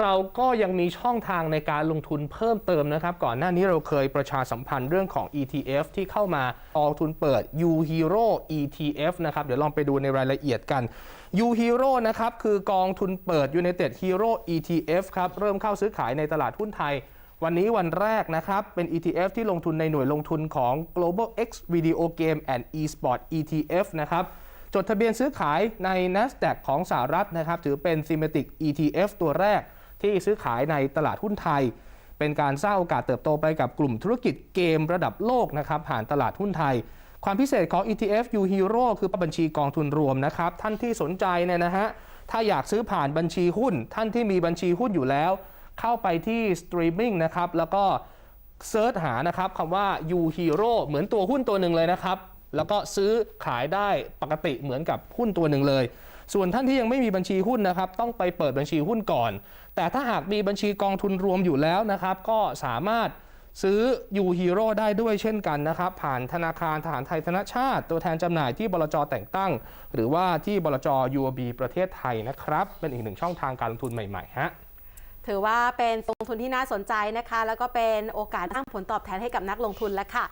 เราก็ยังมีช่องทางในการลงทุนเพิ่มเติมนะครับ ก่อนหน้านี้เราเคยประชาสัมพันธ์เรื่องของ ETF ที่เข้ามากองทุนเปิด U Hero ETF นะครับเดี๋ยวลองไปดูในรายละเอียดกัน U Hero นะครับคือกองทุนเปิด United Hero ETF ครับเริ่มเข้าซื้อขายในตลาดหุ้นไทย วันนี้วันแรกนะครับ เป็น ETF ที่ลงทุนในหน่วยลงทุนของ Global X Video Game and Esport ETF นะครับจดทะเบียนซื้อขายใน NASDAQ ของสหรัฐนะครับ ถือเป็น Thematic ETF ตัวแรก ที่ซื้อขายในตลาดหุ้นไทย เป็นการสร้างโอกาสเติบโตไปกับกลุ่มธุรกิจเกมระดับโลกนะครับผ่านตลาดหุ้นไทย ความพิเศษของ ETF U Hero คือบัญชีกองทุนรวมนะครับท่านที่สนใจเนี่ยนะฮะถ้าอยากซื้อผ่านบัญชีหุ้น ท่านที่มีบัญชีหุ้นอยู่แล้ว เข้าไปที่สตรีมมิ่งนะครับแล้วก็เซิร์ชหานะครับคำว่า U Hero เหมือนตัวหุ้นตัวหนึ่งเลยนะครับ แล้วก็ซื้อขายได้ปกติเหมือนกับหุ้นตัวหนึ่งเลย ส่วนท่านที่ยังไม่มีบัญชีหุ้นนะครับ ต้องไปเปิดบัญชีหุ้นก่อน แต่ถ้าหากมีบัญชีกองทุนรวมอยู่แล้วนะครับ ก็สามารถซื้อ U Hero ได้ด้วยเช่นกันนะครับ ผ่านธนาคารทหารไทยธนชาติ ตัวแทนจำหน่ายที่บลจแต่งตั้ง หรือว่าที่บลจ UOB ประเทศไทยนะครับ เป็นอีกหนึ่งช่องทางการลงทุนใหม่ๆฮะถือว่าเป็นลงทุนที่น่าสนใจนะคะ แล้วก็เป็นโอกาสสร้างผลตอบแทนให้กับนักลงทุนแล้วค่ะ